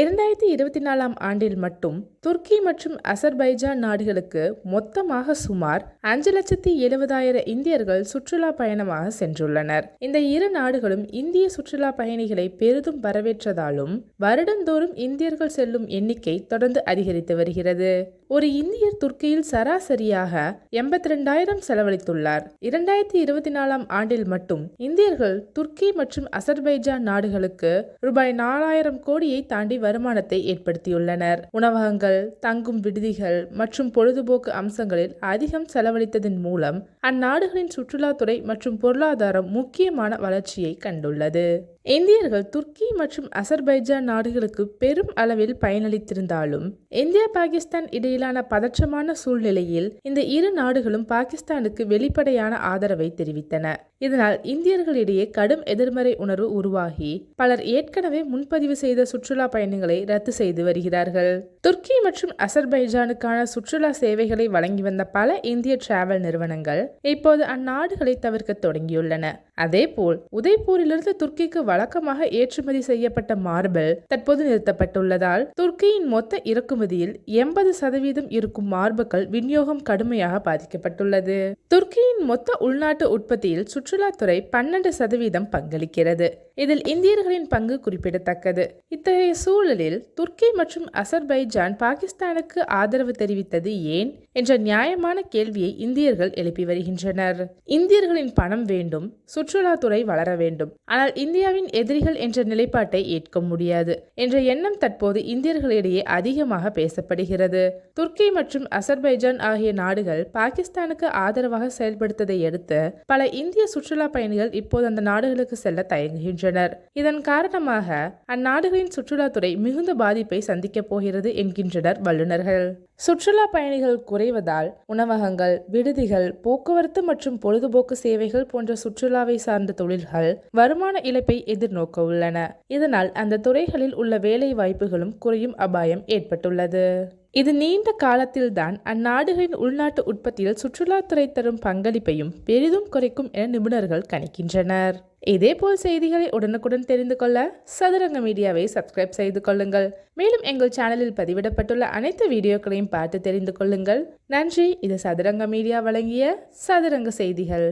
இரண்டாயிரத்தி இருபத்தி நாலாம் ஆண்டில் மட்டும் துருக்கி மற்றும் அசர்பைஜான் நாடுகளுக்கு மொத்தமாக சுமார் அஞ்சு லட்சத்தி எழுபதாயிரம் இந்தியர்கள் சுற்றுலா பயணமாக சென்றுள்ளனர். இந்த இரு நாடுகளும் இந்திய சுற்றுலா பயணிகளை பெரிதும் வரவேற்றதாலும் வருடந்தோறும் இந்தியர்கள் செல்லும் எண்ணிக்கை தொடர்ந்து அதிகரித்து வருகிறது. ஒரு இந்தியர் துர்க்கியில் சராசரியாக எண்பத்தி ரெண்டாயிரம் செலவழித்துள்ளார். இரண்டாயிரத்தி இருபத்தி நாலாம் ஆண்டில் மட்டும் இந்தியர்கள் துர்க்கி மற்றும் அசர்பைஜான் நாடுகளுக்கு ரூபாய் நாலாயிரம் கோடியை தாண்டி வருமானத்தை ஏற்படுத்தியுள்ளனர். உணவகங்கள் தங்கும் விடுதிகள் மற்றும் பொழுதுபோக்கு அம்சங்களில் அதிகம் செலவழித்ததன் மூலம் அந்நாடுகளின் சுற்றுலாத்துறை மற்றும் பொருளாதாரம் முக்கியமான வளர்ச்சியை கண்டுள்ளது. இந்தியர்கள் துர்க்கி மற்றும் அசர்பைஜான் நாடுகளுக்கு பெரும் அளவில் பயனளித்திருந்தாலும் இந்தியா பாகிஸ்தான் இடையிலான பதற்றமான சூழ்நிலையில் இந்த இரு நாடுகளும் பாகிஸ்தானுக்கு வெளிப்படையான ஆதரவை தெரிவித்தன. இதனால் இந்தியர்களிடையே கடும் எதிர்மறை உணர்வு உருவாகி பலர் ஏற்கனவே முன்பதிவு செய்த சுற்றுலா பயணங்களை ரத்து செய்து வருகிறார்கள். துர்க்கி மற்றும் அசர்பைஜானுக்கான சுற்றுலா சேவைகளை வழங்கி வந்த பல இந்திய டிராவல் நிறுவனங்கள் இப்போது அந்நாடுகளை தவிர்க்க தொடங்கியுள்ளன. அதேபோல் உதய்பூரிலிருந்து துர்க்கிக்கு வழக்கமாக ஏற்றுமதி செய்யப்பட்ட மார்பிள் தற்போது நிறுத்தப்பட்டுள்ளதால் துர்க்கியின் மொத்த இறக்குமதியில் எண்பது சதவீதம் இருக்கும் மார்புகள் விநியோகம் கடுமையாக பாதிக்கப்பட்டுள்ளது. துர்க்கியின் மொத்த உள்நாட்டு உற்பத்தியில் சுற்றுலாத்துறை பன்னெண்டு சதவீதம் பங்களிக்கிறது. இதில் இந்தியர்களின் பங்கு குறிப்பிடத்தக்கது. இத்தகைய சூழலில் துர்க்கி மற்றும் அசர்பைஜான் பாகிஸ்தானுக்கு ஆதரவு தெரிவித்தது ஏன் என்ற நியாயமான கேள்வியை இந்தியர்கள் எழுப்பி வருகின்றனர். இந்தியர்களின் பணம் வேண்டும் சுற்றுலாத்துறை வளர வேண்டும். ஆனால் இந்தியாவின் எதிரிகள் என்ற நிலைப்பாட்டை ஏற்க முடியாது என்ற எண்ணம் தற்போது இந்தியர்களிடையே அதிகமாக பேசப்படுகிறது. துர்க்கி மற்றும் அசர்பைஜான் ஆகிய நாடுகள் பாகிஸ்தானுக்கு ஆதரவாக செயல்படுத்ததை அடுத்து பல இந்திய சுற்றுலா பயணிகள் இப்போது அந்த நாடுகளுக்கு செல்ல தயங்குகின்றனர். இதன் காரணமாக அந்நாடுகளின் சுற்றுலாத்துறை மிகுந்த பாதிப்பை சந்திக்கப் போகிறது என்கின்றனர் வல்லுநர்கள். சுற்றுலா பயணிகள் குறைவதால் உணவகங்கள் விடுதிகள் போக்குவரத்து மற்றும் பொழுதுபோக்கு சேவைகள் போன்ற சுற்றுலாவை சார்ந்த தொழில்கள் வருமான இழப்பை எதிர்நோக்க உள்ளன. இதனால் அந்த துறைகளில் உள்ள வேலை வாய்ப்புகளும் குறையும் அபாயம் ஏற்பட்டுள்ளது. இது நீண்ட காலத்தில்தான் அந்நாடுகளின் உள்நாட்டு உற்பத்தியில் சுற்றுலாத்துறை தரும் பங்களிப்பையும் பெரிதும் குறைக்கும் என நிபுணர்கள் கணிக்கின்றனர். இதேபோல் செய்திகளை உடனுக்குடன் தெரிந்து கொள்ள சதுரங்க மீடியாவை சப்ஸ்கிரைப் செய்து கொள்ளுங்கள். மேலும் எங்கள் சேனலில் பதிவிடப்பட்டுள்ள அனைத்து வீடியோக்களையும் பார்த்து தெரிந்து கொள்ளுங்கள். நன்றி. இது சதுரங்க மீடியா வழங்கிய சதுரங்க செய்திகள்.